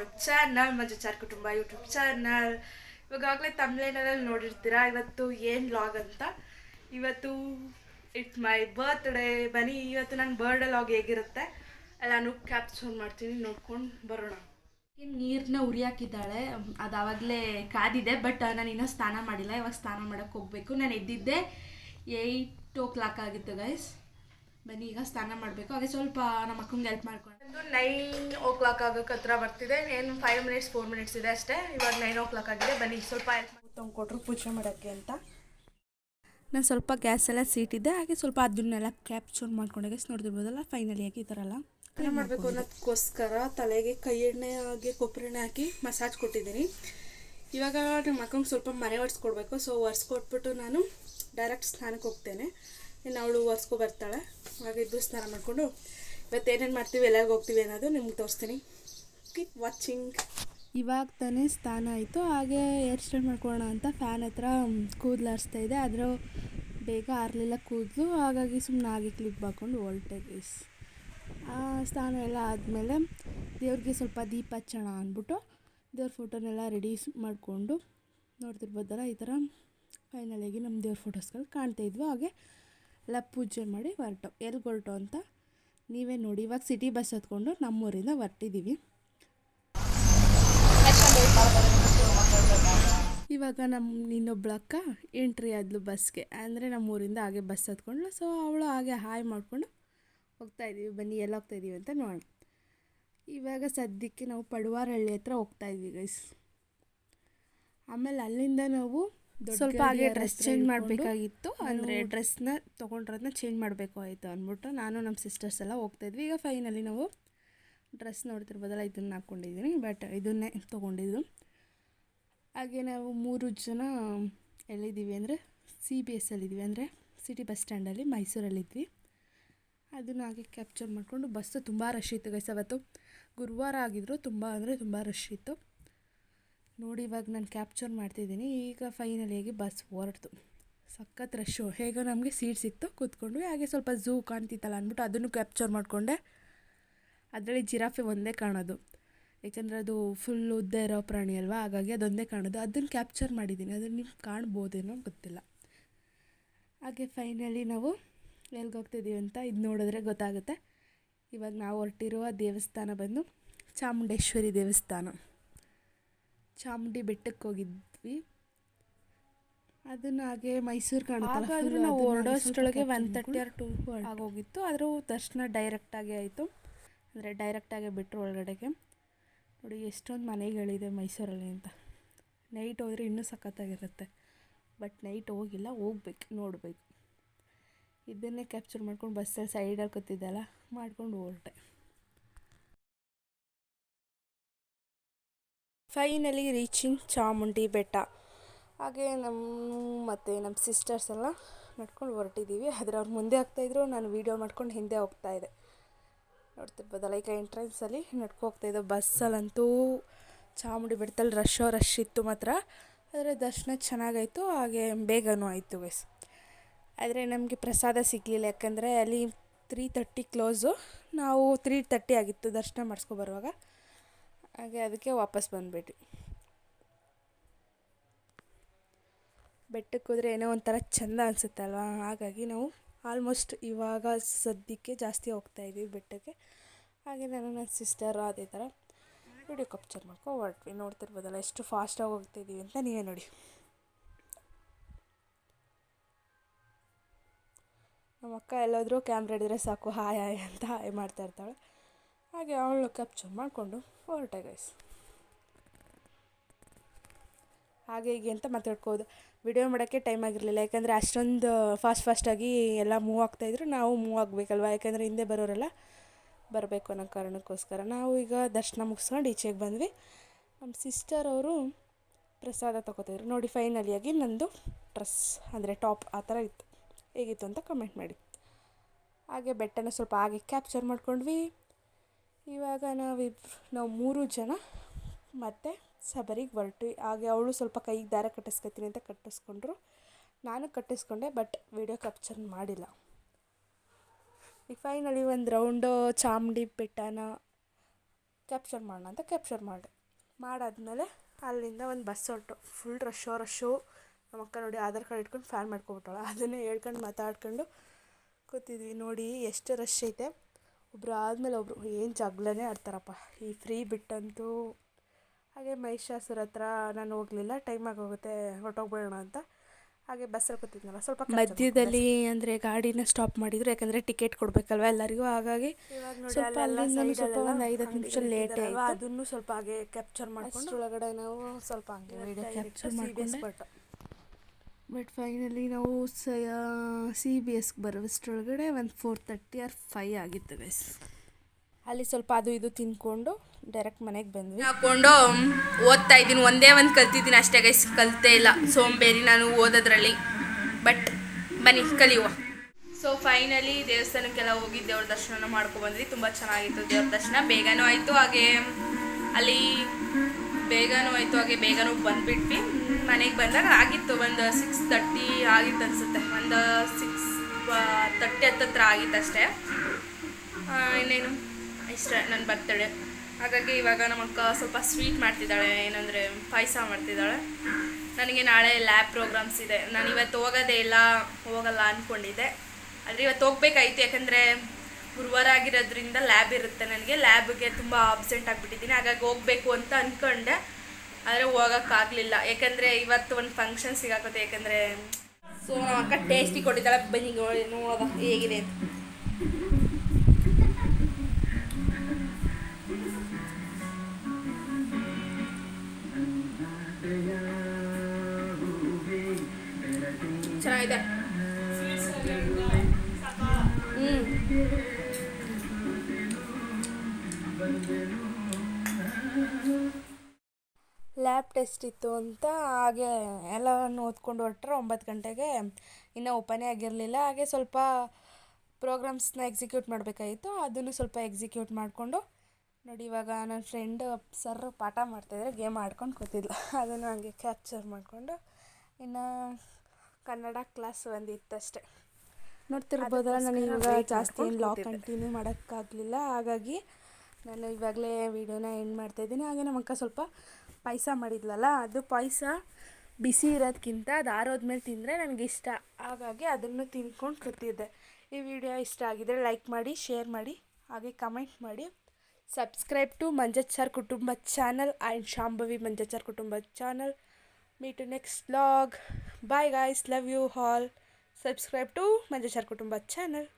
YouTube channel ಚಾರ್ ಕುಟುಂಬ YouTube channel ಇವಾಗಲೇ ತಮಿಳೇನಲ್ಲಿ ನೋಡಿರ್ತೀರಾ? ಇವತ್ತು ಏನು ಲಾಗ್ ಅಂತ? ಇವತ್ತು ಇಟ್ಸ್ ಮೈ ಬರ್ತ್ಡೇ ಬನ್ನಿ, ಇವತ್ತು ನನ್ನ ಬರ್ಡೇ ಲಾಗ್ ಹೇಗಿರುತ್ತೆ? ನಾನು ಕ್ಯಾಪ್ಚರ್ ಮಾಡ್ತೀನಿ, ನೋಡ್ಕೊಂಡು ಬರೋಣ. ನೀರನ್ನ ಉರಿಯಾಕಿದ್ದಾಳೆ. ಅದು ಆವಾಗಲೇ ಕಾದಿದೆ, ಬಟ್ ನಾನು ಇನ್ನೂ ಸ್ನಾನ ಮಾಡಿಲ್ಲ. ಇವಾಗ ಸ್ನಾನ ಮಾಡೋಕ್ಕೆ ಹೋಗಬೇಕು. ನಾನು ಎದ್ದಿದ್ದೆ ಏಯ್ಟ್ ಓ ಕ್ಲಾಕ್ ಆಗಿತ್ತು ಗೈಸ್ ಬನ್ನಿ ಈಗ ಸ್ನಾನ ಮಾಡಬೇಕು. ಹಾಗೆ ಸ್ವಲ್ಪ ನಮ್ಮ ಅಕ್ಕಂಗೆ ಹೆಲ್ಪ್ ಮಾಡ್ಕೊಂಡು ನೈನ್ ಓ ಕ್ಲಾಕ್ ಆಗೋಕ್ಕೆ ಹತ್ರ ಬರ್ತಿದೆ. ಏನು ಫೈವ್ ಮಿನಿಟ್ಸ್ ಫೋರ್ ಮಿನಿಟ್ಸ್ ಇದೆ ಅಷ್ಟೇ. ಇವಾಗ ನೈನ್ ಓ ಕ್ಲಾಕ್ ಆಗಿದೆ. ಬನ್ನಿ ಸ್ವಲ್ಪ ಹೆಲ್ಪ್ ತೊಗೊಂಡ್ಕೊಟ್ರು ಪೂಜೆ ಮಾಡೋಕ್ಕೆ ಅಂತ. ನಾನು ಸ್ವಲ್ಪ ಗ್ಯಾಸ್ ಎಲ್ಲ ಸೀಟಿದ್ದೆ ಹಾಗೆ ಸ್ವಲ್ಪ ಅದನ್ನೆಲ್ಲ ಕ್ಯಾಪ್ಚರ್ ಮಾಡ್ಕೊಂಡೆ. ಗೈಸ್ ನೋಡ್ತಿರ್ಬೋದಲ್ಲ? ಫೈನಲಿ ಆಗಿ ಈ ಥರ ಎಲ್ಲ ಏನು ಮಾಡಬೇಕು ಅನ್ನೋದಕ್ಕೋಸ್ಕರ ತಲೆಗೆ ಕೈ ಎಣ್ಣೆ ಹಾಗೆ ಕೊಬ್ಬರಿ ಎಣ್ಣೆ ಹಾಕಿ ಮಸಾಜ್ ಕೊಟ್ಟಿದ್ದೀನಿ. ಇವಾಗ ನಮ್ಮ ಅಕ್ಕಂಗೆ ಸ್ವಲ್ಪ ಮನೆ ಒರೆಸ್ಕೊಡ್ಬೇಕು. ಸೊ ಒರೆಸ್ಕೊಟ್ಬಿಟ್ಟು ನಾನು ಡೈರೆಕ್ಟ್ ಸ್ನಾನಕ್ಕೆ ಹೋಗ್ತೇನೆ. ಇನ್ನು ಅವಳು ಒರೆಸ್ಕೊ ಬರ್ತಾಳೆ. ಇವಾಗ ಇಬ್ಬರು ಸ್ನಾನ ಮಾಡಿಕೊಂಡು ಇವತ್ತು ಏನೇನು ಮಾಡ್ತೀವಿ, ಎಲ್ಲರಿಗೂ ಹೋಗ್ತೀವಿ ಅನ್ನೋದು ನಿಮ್ಗೆ ತೋರಿಸ್ತೀನಿ. ಕೀಪ್ ವಾಚಿಂಗ್ ಇವಾಗ ತಾನೇ ಸ್ನಾನ ಆಯಿತು. ಹಾಗೆ ಹೇರ್ ಸ್ಟೈಲ್ ಮಾಡ್ಕೊಳ್ಳೋಣ ಅಂತ ಫ್ಯಾನ್ ಹತ್ರ ಕೂದಲು ಆರಿಸ್ತಾ ಇದೆ. ಆದರೂ ಬೇಗ ಆರಲಿಲ್ಲ ಕೂದಲು. ಹಾಗಾಗಿ ಸುಮ್ಮನೆ ಆಗಿ ಕ್ಲಿಪ್ ಹಾಕ್ಕೊಂಡು ಹೊರಟೆ ಗೈಸ್ ಆ ಸ್ನಾನ ಎಲ್ಲ ಆದಮೇಲೆ ದೇವ್ರಿಗೆ ಸ್ವಲ್ಪ ದೀಪ ಹಚ್ಚೋಣ ಅಂದ್ಬಿಟ್ಟು ದೇವ್ರ ಫೋಟೋನೆಲ್ಲ ರೆಡಿ ಮಾಡಿಕೊಂಡು ನೋಡ್ತಿರ್ಬೋದಲ್ಲ ಈ ಥರ? ಫೈನಲಾಗಿ ನಮ್ಮ ದೇವ್ರ ಫೋಟೋಸ್ಗಳು ಕಾಣ್ತಾಯಿದ್ವು ಹಾಗೆ ಎಲ್ಲ ಪೂಜೆ ಮಾಡಿ ಹೊರಟು. ಎಲ್ಲಿ ಹೊರಟು ಅಂತ ನೀವೇ ನೋಡಿ. ಇವಾಗ ಸಿಟಿ ಬಸ್ ಹತ್ಕೊಂಡು ನಮ್ಮೂರಿಂದ ಹೊರಟಿದ್ದೀವಿ ಇವಾಗ ನಮ್ಮ ಇನ್ನೊಬ್ಳು ಅಕ್ಕ ಎಂಟ್ರಿ ಆದ್ಲು ಬಸ್ಗೆ ಅಂದರೆ ನಮ್ಮೂರಿಂದ ಹಾಗೆ ಬಸ್ ಹತ್ಕೊಂಡ್ಲು ಸೊ ಅವಳು ಹಾಗೆ ಹಾಯ್ ಮಾಡಿಕೊಂಡು ಹೋಗ್ತಾ ಇದ್ದೀವಿ ಬನ್ನಿ, ಎಲ್ಲಿ ಹೋಗ್ತಾ ಇದ್ದೀವಿ ಅಂತ ನೋಡೋಣ. ಇವಾಗ ಸದ್ಯಕ್ಕೆ ನಾವು ಪಡುವಾರಹಳ್ಳಿ ಹತ್ರ ಹೋಗ್ತಾ ಇದ್ವಿ ಗೈಸ್ ಆಮೇಲೆ ಅಲ್ಲಿಂದ ನಾವು ಸ್ವಲ್ಪ ಹಾಗೆ ಡ್ರೆಸ್ ಚೇಂಜ್ ಮಾಡಬೇಕಾಗಿತ್ತು. ಅಂದರೆ ಡ್ರೆಸ್ನ ತೊಗೊಂಡ್ರದನ್ನ ಚೇಂಜ್ ಮಾಡಬೇಕು ಆಯಿತು ಅಂದ್ಬಿಟ್ಟು ನಾನು ನಮ್ಮ ಸಿಸ್ಟರ್ಸ್ ಎಲ್ಲ ಹೋಗ್ತಾ ಇದ್ವಿ. ಈಗ ಫೈನಲಿ ನಾವು ಡ್ರೆಸ್ ನೋಡ್ತಿರ್ಬೋದಲ್ಲ ಇದನ್ನು ಹಾಕ್ಕೊಂಡಿದ್ದೀನಿ ಬಟ್ ಇದನ್ನೇ ತೊಗೊಂಡಿದ್ದು. ಹಾಗೆ ನಾವು ಮೂರು ಜನ ಎಲ್ಲಿದ್ದೀವಿ ಅಂದರೆ ಸಿ ಬಿ ಎಸ್ ಅಲ್ಲಿದ್ದೀವಿ ಅಂದರೆ ಸಿಟಿ ಬಸ್ ಸ್ಟ್ಯಾಂಡಲ್ಲಿ ಮೈಸೂರಲ್ಲಿದ್ವಿ. ಅದನ್ನು ಹಾಗೆ ಕ್ಯಾಪ್ಚರ್ ಮಾಡಿಕೊಂಡು ಬಸ್ಸು ತುಂಬ ರಶ್ ಇತ್ತು ಗೈಸ್ ಅವತ್ತು. ಗುರುವಾರ ಆಗಿದ್ರು ತುಂಬ ಅಂದರೆ ತುಂಬ ರಶ್ ಇತ್ತು. ನೋಡಿ ಇವಾಗ ನಾನು ಕ್ಯಾಪ್ಚರ್ ಮಾಡ್ತಿದ್ದೀನಿ. ಈಗ ಫೈನಲಿಯಾಗಿ ಬಸ್ ಹೊರಡ್ತು ಸಖತ್ ರಶ್ಶು ಹೇಗೋ ನಮಗೆ ಸೀಟ್ ಸಿಕ್ತು. ಕೂತ್ಕೊಂಡ್ವಿ. ಹಾಗೆ ಸ್ವಲ್ಪ ಝೂ ಕಾಣ್ತಿತ್ತಲ್ಲ ಅಂದ್ಬಿಟ್ಟು ಅದನ್ನು ಕ್ಯಾಪ್ಚರ್ ಮಾಡಿಕೊಂಡೆ. ಅದರಲ್ಲಿ ಜಿರಾಫೆ ಒಂದೇ ಕಾಣೋದು. ಯಾಕಂದರೆ ಅದು ಫುಲ್ ಉದ್ದ ಇರೋ ಪ್ರಾಣಿ ಅಲ್ವಾ? ಹಾಗಾಗಿ ಅದೊಂದೇ ಕಾಣೋದು. ಅದನ್ನು ಕ್ಯಾಪ್ಚರ್ ಮಾಡಿದ್ದೀನಿ. ಅದನ್ನು ನೀವು ಕಾಣ್ಬೋದೇನೋ ಗೊತ್ತಿಲ್ಲ. ಹಾಗೆ ಫೈನಲಿ ನಾವು ಎಲ್ಲಿಗೆ ಹೋಗ್ತಿದ್ದೀವಿ ಅಂತ ಇದು ನೋಡಿದ್ರೆ ಗೊತ್ತಾಗುತ್ತೆ. ಇವಾಗ ನಾವು ಹೊರಟಿರುವ ದೇವಸ್ಥಾನ ಬಂದು ಚಾಮುಂಡೇಶ್ವರಿ ದೇವಸ್ಥಾನ. ಚಾಮುಂಡಿ ಬೆಟ್ಟಕ್ಕೆ ಹೋಗಿದ್ವಿ. ಅದನ್ನ ಹಾಗೆ ಮೈಸೂರು ಕಾಣುತ್ತಲ್ಲ ನಾವು ಹೊರಡೋಷ್ಟೊಳಗೆ ಒನ್ ತರ್ಟಿ ಆರ್ ಟು ಹೋಗಿತ್ತು ಆದರೂ ದರ್ಶನ ಡೈರೆಕ್ಟಾಗಿ ಆಯಿತು. ಅಂದರೆ ಡೈರೆಕ್ಟಾಗಿ ಬಿಟ್ಟರು ಒಳಗಡೆಗೆ. ನೋಡಿ ಎಷ್ಟೊಂದು ಮನೆಗಳಿದೆ ಮೈಸೂರಲ್ಲಿ ಅಂತ. ನೈಟ್ ಹೋದರೆ ಇನ್ನೂ ಸಖತ್ತಾಗಿರುತ್ತೆ. ಬಟ್ ನೈಟ್ ಹೋಗಿಲ್ಲ ಹೋಗ್ಬೇಕು ನೋಡಬೇಕು. ಇದನ್ನೇ ಕ್ಯಾಪ್ಚರ್ ಮಾಡ್ಕೊಂಡು ಬಸ್ಸಲ್ಲಿ ಸೈಡ್ ಕೂತಿದ್ದಲ್ಲ ಮಾಡ್ಕೊಂಡು ಹೊರಟೆ. ಫೈನಲಿ ರೀಚಿಂಗ್ ಚಾಮುಂಡಿ ಬೆಟ್ಟ. ಹಾಗೆ ನಮ್ಮ ಮತ್ತು ನಮ್ಮ ಸಿಸ್ಟರ್ಸ್ ಎಲ್ಲ ನಡ್ಕೊಂಡು ಹೊರಟಿದ್ದೀವಿ ಆದರೆ ಅವ್ರು ಮುಂದೆ ಹೋಗ್ತಾಯಿದ್ರು ನಾನು ವೀಡಿಯೋ ಮಾಡ್ಕೊಂಡು ಹಿಂದೆ ಹೋಗ್ತಾಯಿದ್ದೆ ನೋಡ್ತಿರ್ಬೋದಲ್ಲ ಈಗ ಎಂಟ್ರೆನ್ಸಲ್ಲಿ ನಡ್ಕೊ ಹೋಗ್ತಾಯಿದ್ದೆ ಬಸ್ಸಲ್ಲಂತೂ ಚಾಮುಂಡಿ ಬೆಟ್ಟದಲ್ಲಿ ರಶ್ಶೋ ರಶ್ ಇತ್ತು ಮಾತ್ರ. ಆದರೆ ದರ್ಶನ ಚೆನ್ನಾಗಾಯಿತು, ಹಾಗೆ ಬೇಗನೂ ಆಯಿತು ಗೈಸ್ ಆದರೆ ನಮಗೆ ಪ್ರಸಾದ ಸಿಗಲಿಲ್ಲ, ಯಾಕಂದರೆ ಅಲ್ಲಿ ತ್ರೀ ತರ್ಟಿ ಕ್ಲೋಸು ನಾವು ತ್ರೀ ತರ್ಟಿ ಆಗಿತ್ತು ದರ್ಶನ ಮಾಡಿಸ್ಕೊ ಬರುವಾಗ. ಹಾಗೆ ಅದಕ್ಕೆ ವಾಪಸ್ ಬಂದುಬಿಟ್ವಿ. ಬೆಟ್ಟಕ್ಕೆ ಹೋದರೆ ಏನೋ ಒಂಥರ ಚೆಂದ ಅನಿಸುತ್ತೆ ಅಲ್ವಾ ಹಾಗಾಗಿ ನಾವು ಆಲ್ಮೋಸ್ಟ್ ಇವಾಗ ಸದ್ಯಕ್ಕೆ ಜಾಸ್ತಿ ಹೋಗ್ತಾ ಇದ್ದೀವಿ ಬೆಟ್ಟಕ್ಕೆ. ಹಾಗೆ ನಾನು ನನ್ನ ಸಿಸ್ಟರ್ ಅದೇ ಥರ ವಿಡಿಯೋ ಕ್ಯಾಪ್ಚರ್ ಮಾಡ್ಕೊ ಹೊರಟ್ವಿ ನೋಡ್ತಿರ್ಬೋದಲ್ಲ, ಎಷ್ಟು ಫಾಸ್ಟಾಗಿ ಹೋಗ್ತಾಯಿದ್ದೀವಿ ಅಂತ ನೀವೇ ನೋಡಿ. ನಮ್ಮ ಅಕ್ಕ ಎಲ್ಲಾದರೂ ಕ್ಯಾಮ್ರಾ ಹಿಡಿದ್ರೆ ಸಾಕು, ಹಾಯ್ ಹಾಯ್ ಅಂತ, ಹಾಯ್ ಮಾಡ್ತಾ ಇರ್ತಾಳೆ. ಹಾಗೆ ಅವಳು ಕ್ಯಾಪ್ಚರ್ ಮಾಡಿಕೊಂಡು ಹೊರಟೆ ಗೈಸ್ ಹಾಗೆ ಹೀಗೆ ಅಂತ ಮಾತಾಡ್ಕೋದು ವಿಡಿಯೋ ಮಾಡೋಕ್ಕೆ ಟೈಮ್ ಆಗಿರಲಿಲ್ಲ, ಯಾಕಂದರೆ ಅಷ್ಟೊಂದು ಫಾಸ್ಟ್ ಫಾಸ್ಟಾಗಿ ಎಲ್ಲ ಮೂವ್ ಆಗ್ತಾಯಿದ್ರು ನಾವು ಮೂವ್ ಆಗಬೇಕಲ್ವ? ಯಾಕಂದರೆ ಹಿಂದೆ ಬರೋರೆಲ್ಲ ಬರಬೇಕು ಅನ್ನೋ ಕಾರಣಕ್ಕೋಸ್ಕರ. ನಾವು ಈಗ ದರ್ಶನ ಮುಗಿಸ್ಕೊಂಡು ಈಚೆಗೆ ಬಂದ್ವಿ. ನಮ್ಮ ಸಿಸ್ಟರ್ ಅವರು ಪ್ರಸಾದ ತಗೋತಿದ್ರು ನೋಡಿ ಫೈನಲಿಯಾಗಿ ನಂದು ಡ್ರೆಸ್ ಅಂದರೆ ಟಾಪ್ ಆ ಥರ ಇತ್ತು. ಹೇಗಿತ್ತು ಅಂತ ಕಮೆಂಟ್ ಮಾಡಿ. ಹಾಗೆ ಬೆಟ್ಟನ ಸ್ವಲ್ಪ ಹಾಗೆ ಕ್ಯಾಪ್ಚರ್ ಮಾಡ್ಕೊಂಡ್ವಿ. ಇವಾಗ ನಾವಿಬ್ರು ನಾವು ಮೂರು ಜನ, ಮತ್ತು ಸಬರಿಗೆ ಹೊರಟು ಹಾಗೆ ಅವಳು ಸ್ವಲ್ಪ ಕೈಗೆ ದಾರ ಕಟ್ಟಿಸ್ಕೊತೀನಿ ಅಂತ ಕಟ್ಟಿಸ್ಕೊಂಡ್ರು. ನಾನು ಕಟ್ಟಿಸ್ಕೊಂಡೆ, ಬಟ್ ವಿಡಿಯೋ ಕ್ಯಾಪ್ಚರ್ ಮಾಡಿಲ್ಲ. ಈಗ ಫೈನಲಿ ಒಂದು ರೌಂಡು ಚಾಮುಂಡಿ ಬೆಟ್ಟನ ಕ್ಯಾಪ್ಚರ್ ಮಾಡೋಣ ಅಂತ ಕ್ಯಾಪ್ಚರ್ ಮಾಡಿದೆ. ಮಾಡಾದ್ಮೇಲೆ ಅಲ್ಲಿಂದ ಒಂದು ಬಸ್ ಹೊರಟು. ಫುಲ್ ರಶ್ಶೋ ರಶ್ಶು ನಮ್ಮ ಅಕ್ಕ ನೋಡಿ ಆಧಾರ್ ಕಾರ್ಡ್ ಇಟ್ಕೊಂಡು ಫ್ಯಾನ್ ಮಾಡ್ಕೊಬಿಟ್ಟಾಳೆ ಅದನ್ನೇ ಹೇಳ್ಕೊಂಡು ಮಾತಾಡ್ಕೊಂಡು ಕೂತಿದ್ವಿ. ನೋಡಿ, ಎಷ್ಟು ರಶ್ ಐತೆ. ಒಬ್ರು ಆದಮೇಲೆ ಒಬ್ಬರು ಏನು ಜಗಳನೇ ಆಡ್ತಾರಪ್ಪ. ಈ ಫ್ರೀ ಬಿಟ್ಟಂತೂ ಹಾಗೆ ಮಹಿಷಾಸುರ ಹತ್ರ ನಾನು ಹೋಗಲಿಲ್ಲ ಟೈಮ್ ಆಗೋಗುತ್ತೆ ಹೊರಟೋಗ್ಬಿಡೋಣ ಅಂತ. ಹಾಗೆ ಬಸ್ಸಲ್ಲಿ ಕೂತಿದ್ನಲ್ಲ ಸ್ವಲ್ಪ ಮಧ್ಯದಲ್ಲಿ ಅಂದರೆ ಗಾಡಿನ ಸ್ಟಾಪ್ ಮಾಡಿದ್ರು ಯಾಕಂದರೆ ಟಿಕೆಟ್ ಕೊಡಬೇಕಲ್ವ ಎಲ್ಲರಿಗೂ? ಹಾಗಾಗಿ ಸ್ವಲ್ಪ ಅಲ್ಲಿಂದ ಸ್ವಲ್ಪ ಒಂದು ಐದು ಹತ್ತು ನಿಮಿಷ ಲೇಟ್ ಆಯಿತು. ಅದನ್ನು ಸ್ವಲ್ಪ ಹಾಗೆ ಕ್ಯಾಪ್ಚರ್ ಮಾಡ್ಕೊಂಡು ಒಳಗಡೆ ನಾವು ಸ್ವಲ್ಪ ಹಾಗೆ ಕ್ಯಾಪ್ಚರ್ ಮಾಡ್ಕೊಂಡು. ಬಟ್ ಫೈನಲಿ ನಾವು ಸಿ ಬಿ ಎಸ್ಗೆ ಬರೋಷ್ಟರೊಳಗಡೆ ಒಂದು ಫೋರ್ ತರ್ಟಿ ಆರ್ ಫೈ ಆಗಿತ್ತು ಗೈಸ್ ಅಲ್ಲಿ ಸ್ವಲ್ಪ ಅದು ಇದು ತಿನ್ಕೊಂಡು ಡೈರೆಕ್ಟ್ ಮನೆಗೆ ಬಂದ್ವಿ. ಹಾಕೊಂಡು ಓದ್ತಾ ಇದ್ದೀನಿ. ಒಂದೇ ಒಂದು ಕಲ್ತಿದ್ದೀನಿ ಅಷ್ಟೇ ಗೈಸ್ ಕಲ್ತೇ ಇಲ್ಲ. ಸೋಂಬೇರಿ ನಾನು ಓದೋದ್ರಲ್ಲಿ. ಬಟ್ ಬನ್ನಿ, ಕಲಿಯುವ. ಸೊ ಫೈನಲಿ ದೇವಸ್ಥಾನಕ್ಕೆಲ್ಲ ಹೋಗಿ ದೇವ್ರ ದರ್ಶನ ಮಾಡ್ಕೊಬಂದ್ವಿ ತುಂಬ ಚೆನ್ನಾಗಿತ್ತು ದೇವ್ರ ದರ್ಶನ. ಬೇಗನೂ ಆಯಿತು. ಹಾಗೆ ಅಲ್ಲಿ ಬೇಗನೂ ಆಯಿತು, ಹಾಗೆ ಬೇಗನೂ ಬಂದುಬಿಟ್ವಿ. ಮನೆಗೆ ಬಂದಾಗ ಆಗಿತ್ತು, ಒಂದು ಸಿಕ್ಸ್ ತರ್ಟಿ ಆಗಿತ್ತು ಅನಿಸುತ್ತೆ. ಒಂದು ಸಿಕ್ಸ್ ತರ್ಟಿ ಹತ್ತತ್ರ ಆಗಿತ್ತು ಅಷ್ಟೇ. ಇನ್ನೇನು? ಇಷ್ಟ ನನ್ನ ಬರ್ತಡೆ ಹಾಗಾಗಿ ಇವಾಗ ನಮ್ಮ ಅಕ್ಕ ಸ್ವಲ್ಪ ಸ್ವೀಟ್ ಮಾಡ್ತಿದ್ದಾಳೆ, ಏನಂದರೆ ಪಾಯಸ ಮಾಡ್ತಿದ್ದಾಳೆ. ನನಗೆ ನಾಳೆ ಲ್ಯಾಬ್ ಪ್ರೋಗ್ರಾಮ್ಸ್ ಇದೆ. ನಾನು ಇವತ್ತು ಹೋಗೋದೇ ಇಲ್ಲ, ಹೋಗಲ್ಲ ಅಂದ್ಕೊಂಡಿದ್ದೆ ಆದರೆ ಇವತ್ತು ಹೋಗ್ಬೇಕಾಯ್ತು, ಯಾಕಂದರೆ ಗುರುವಾರ ಆಗಿರೋದ್ರಿಂದ ಲ್ಯಾಬ್ ಇರುತ್ತೆ ನನಗೆ. ಲ್ಯಾಬ್ಗೆ ತುಂಬ ಆಬ್ಸೆಂಟ್ ಆಗಿಬಿಟ್ಟಿದ್ದೀನಿ. ಹಾಗಾಗಿ ಹೋಗಬೇಕು ಅಂತ ಅಂದ್ಕೊಂಡೆ ಆದರೆ ಹೋಗೋಕ್ಕಾಗಲಿಲ್ಲ ಯಾಕಂದರೆ ಇವತ್ತು ಒಂದು ಫಂಕ್ಷನ್ ಸಿಗಾಕತ್ತೆ. ಯಾಕಂದರೆ ಸೊ ನಮ್ಮ ಅಕ್ಕ ಟೇಸ್ಟಿ ಕೊಟ್ಟಿದ್ದಾಳೆ. ಬನ್ನಿ ನೋಡಿ ನೋಡೋದ ಹೇಗಿದೆ ಅಂತ. ಚೆನ್ನಾಗಿದೆ. ಹ್ಮ್. ಲ್ಯಾಬ್ ಟೆಸ್ಟ್ ಇತ್ತು ಅಂತ ಹಾಗೆ ಎಲ್ಲವನ್ನು ಓದ್ಕೊಂಡು ಹೊರಟ್ರೆ ಒಂಬತ್ತು ಗಂಟೆಗೆ. ಇನ್ನೂ ಓಪನೇ ಆಗಿರಲಿಲ್ಲ. ಹಾಗೆ ಸ್ವಲ್ಪ ಪ್ರೋಗ್ರಾಮ್ಸ್ನ ಎಕ್ಸಿಕ್ಯೂಟ್ ಮಾಡಬೇಕಾಗಿತ್ತು. ಅದನ್ನು ಸ್ವಲ್ಪ ಎಕ್ಸಿಕ್ಯೂಟ್ ಮಾಡಿಕೊಂಡು ನೋಡಿ ಇವಾಗ ನನ್ನ ಫ್ರೆಂಡ್ ಸರ್ ಪಾಠ ಮಾಡ್ತಾಯಿದ್ರೆ ಗೇಮ್ ಆಡ್ಕೊಂಡು ಕೂತಿದ್ಲು. ಅದನ್ನು ಹಂಗೆ ಕ್ಯಾಪ್ಚರ್ ಮಾಡಿಕೊಂಡು ಇನ್ನು ಕನ್ನಡ ಕ್ಲಾಸ್ ಒಂದಿತ್ತಷ್ಟೆ ನೋಡ್ತಿರ್ಬೋದಲ್ಲ ನಾನು ಇವಾಗ ಜಾಸ್ತಿ ಏನು ಲಾಗ್ ಕಂಟಿನ್ಯೂ ಮಾಡೋಕ್ಕಾಗಲಿಲ್ಲ. ಹಾಗಾಗಿ ನಾನು ಇವಾಗಲೇ ವಿಡಿಯೋನ ಎಂಡ್ ಮಾಡ್ತಾಯಿದ್ದೀನಿ ಹಾಗೆ ನಮ್ಮ ಅಕ್ಕ ಸ್ವಲ್ಪ ಪಾಯಸ ಮಾಡಿದ್ಲಲ್ಲ, ಅದು ಪಾಯಸ ಬಿಸಿ ಇರೋದಕ್ಕಿಂತ ಅದು ಆರೋದ್ಮೇಲೆ ತಿಂದರೆ ಇಷ್ಟ. ಹಾಗಾಗಿ ಅದನ್ನು ತಿನ್ಕೊಂಡು ಕೂತಿದ್ದೆ. ಈ ವಿಡಿಯೋ ಇಷ್ಟ ಆಗಿದ್ರೆ ಲೈಕ್ ಮಾಡಿ ಶೇರ್ ಮಾಡಿ, ಹಾಗೆ ಕಮೆಂಟ್ ಮಾಡಿ. ಸಬ್ಸ್ಕ್ರೈಬ್ ಟು ಮಂಜಚ್ಚಾರ್ ಕುಟುಂಬ ಚಾನಲ್ ಆ್ಯಂಡ್ ಶಾಂಭವಿ ಮಂಜಚ್ಚಾರ್ ಕುಟುಂಬ channel me to next blog bye guys love you all subscribe to Manjachar ಕುಟುಂಬ ಚಾನಲ್